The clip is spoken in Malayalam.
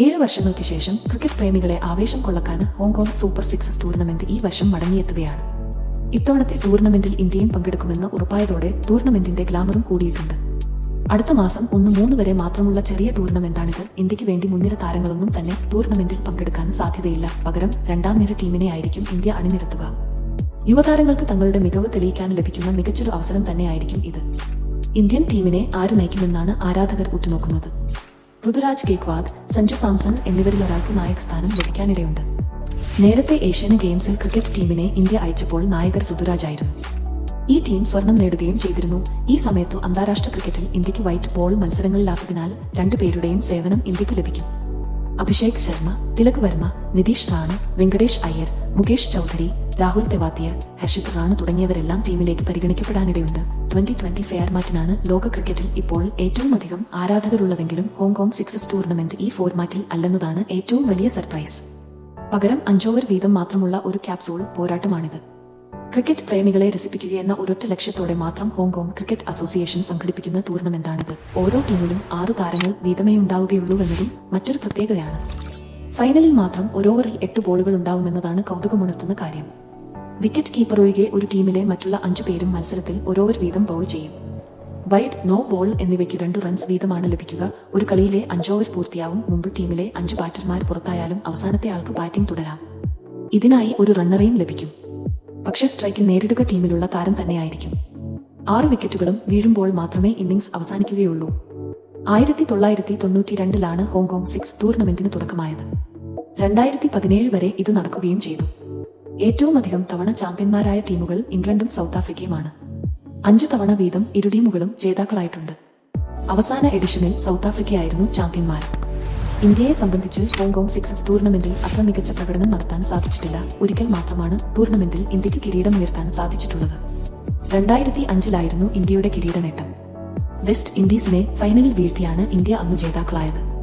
ഏഴ് വർഷങ്ങൾക്ക് ശേഷം ക്രിക്കറ്റ് പ്രേമികളെ ആവേശം കൊള്ളക്കാൻ Hong Kong super sixes tournament ഈ വർഷം മടങ്ങിയെത്തുകയാണ്. ഇത്തവണത്തെ ടൂർണമെന്റിൽ ഇന്ത്യയും പങ്കെടുക്കുമെന്ന് ഉറപ്പായതോടെ ടൂർണമെന്റിന്റെ ഗ്ലാമറും കൂടിയിട്ടുണ്ട്. അടുത്ത മാസം ഒന്ന് മൂന്ന് വരെ മാത്രമുള്ള ചെറിയ ടൂർണമെന്റാണിത്. ഇന്ത്യയ്ക്ക് വേണ്ടി മുൻനിര താരങ്ങളൊന്നും തന്നെ ടൂർണമെന്റിൽ പങ്കെടുക്കാൻ സാധ്യതയില്ല. പകരം രണ്ടാം നിര ടീമിനെ ആയിരിക്കും ഇന്ത്യ അണിനിരത്തുക. യുവതാരങ്ങൾക്ക് തങ്ങളുടെ മികവ് തെളിയിക്കാൻ ലഭിക്കുന്ന മികച്ചൊരു അവസരം തന്നെയായിരിക്കും ഇത്. ഇന്ത്യൻ ടീമിനെ ആര് നയിക്കുമെന്നാണ് ആരാധകർ ഉറ്റുനോക്കുന്നത്. ഋതുരാജ് ഗേക്വാദ് സഞ്ജു സാംസൺ എന്നിവരിൽ ഒരാൾക്ക് നായക സ്ഥാനം ലഭിക്കാനിടയുണ്ട്. നേരത്തെ ഏഷ്യൻ ഗെയിംസിൽ ക്രിക്കറ്റ് ടീമിനെ ഇന്ത്യ അയച്ചപ്പോൾ നായകർ ആയിരുന്നു. ഈ ടീം സ്വർണം നേടുകയും ചെയ്തിരുന്നു. ഈ സമയത്തു അന്താരാഷ്ട്ര ക്രിക്കറ്റിൽ ഇന്ത്യയ്ക്ക് വൈറ്റ് ബോൾ മത്സരങ്ങളില്ലാത്തതിനാൽ രണ്ടുപേരുടെയും സേവനം ഇന്ത്യയ്ക്ക് ലഭിക്കും. അഭിഷേക് ശർമ്മ തിലക് വർമ്മ നിതീഷ് റാണ വെങ്കടേഷ് അയ്യർ മുകേഷ് ചൌധരി രാഹുൽ തെവാത്തിയ ഹർഷിത് റാണു തുടങ്ങിയവരെല്ലാം ടീമിലേക്ക് പരിഗണിക്കപ്പെടാനിടയുണ്ട്. ട്വന്റി ട്വന്റി ഫെയർമാറ്റിനാണ് ലോക ക്രിക്കറ്റിൽ ഇപ്പോൾ ഏറ്റവും അധികം ആരാധകരുള്ളതെങ്കിലും ഹോങ്കോങ് സിക്സസ് ടൂർണമെന്റ് ഈ ഫോർമാറ്റിൽ അല്ലെന്നതാണ് ഏറ്റവും വലിയ സർപ്രൈസ് പകരം അഞ്ചോവർ വീതം മാത്രമുള്ള ഒരു ക്യാപ്സൂൾ പോരാട്ടമാണിത്. ക്രിക്കറ്റ് പ്രേമികളെ രസിപ്പിക്കുകയെന്ന ഒരൊറ്റ ലക്ഷ്യത്തോടെ മാത്രം ഹോങ്കോങ് ക്രിക്കറ്റ് അസോസിയേഷൻ സംഘടിപ്പിക്കുന്ന ടൂർണമെന്റാണിത്. ഓരോ ടീമിലും ആറു താരങ്ങൾ വീതമേ ഉണ്ടാവുകയുള്ളൂ എന്നതും മറ്റൊരു പ്രത്യേകതയാണ്. ഫൈനലിൽ മാത്രം ഒരോവറിൽ എട്ട് ബോളുകൾ ഉണ്ടാവുമെന്നതാണ് കൗതുകമുണർത്തുന്ന കാര്യം. വിക്കറ്റ് കീപ്പർ ഒഴികെ ഒരു ടീമിലെ മറ്റുള്ള അഞ്ചു പേരും മത്സരത്തിൽ ഓരോ വീതം ബൗൾ ചെയ്യും. വൈഡ് നോ ബോൾ എന്നിവയ്ക്ക് രണ്ടു റൺസ് വീതമാണ് ലഭിക്കുക. ഒരു കളിയിലെ അഞ്ചോവർ പൂർത്തിയാവും. മുമ്പ് ടീമിലെ അഞ്ച് ബാറ്റർമാർ പുറത്തായാലും അവസാനത്തെ ആൾക്ക് ബാറ്റിംഗ് തുടരാം. ഇതിനായി ഒരു റണ്ണറേയും ലഭിക്കും. പക്ഷെ സ്ട്രൈക്കിൽ നേരിടുക ടീമിലുള്ള താരം തന്നെയായിരിക്കും. ആറ് വിക്കറ്റുകളും വീഴുമ്പോൾ മാത്രമേ ഇന്നിംഗ്സ് അവസാനിക്കുകയുള്ളൂ. ആയിരത്തി തൊള്ളായിരത്തി തൊണ്ണൂറ്റി രണ്ടിലാണ് ഹോങ്കോങ് സിക്സ് ടൂർണമെന്റിന് തുടക്കമായത്. രണ്ടായിരത്തി പതിനേഴ് വരെ ഇത് നടക്കുകയും ചെയ്തു. ഏറ്റവും അധികം തവണ ചാമ്പ്യന്മാരായ ടീമുകൾ ഇംഗ്ലണ്ടും സൗത്ത് ആഫ്രിക്കയുമാണ്. അഞ്ചു തവണ വീതം ഇരു ടീമുകളും ജേതാക്കളായിട്ടുണ്ട്. അവസാന എഡിഷനിൽ സൗത്ത് ആഫ്രിക്കയായിരുന്നു ചാമ്പ്യന്മാർ. ഇന്ത്യയെ സംബന്ധിച്ച് ഹോങ്കോങ് സിക്സസ് ടൂർണമെന്റിൽ അത്ര മികച്ച പ്രകടനം നടത്താൻ സാധിച്ചിട്ടില്ല. ഒരിക്കൽ മാത്രമാണ് ടൂർണമെന്റിൽ ഇന്ത്യയ്ക്ക് കിരീടം ഉയർത്താൻ സാധിച്ചിട്ടുള്ളത്. രണ്ടായിരത്തി അഞ്ചിലായിരുന്നു ഇന്ത്യയുടെ കിരീട നേട്ടം വെസ്റ്റ് ഇൻഡീസിനെ ഫൈനലിൽ വീഴ്ത്തിയാണ് ഇന്ത്യ അന്ന് ജേതാക്കളായത്.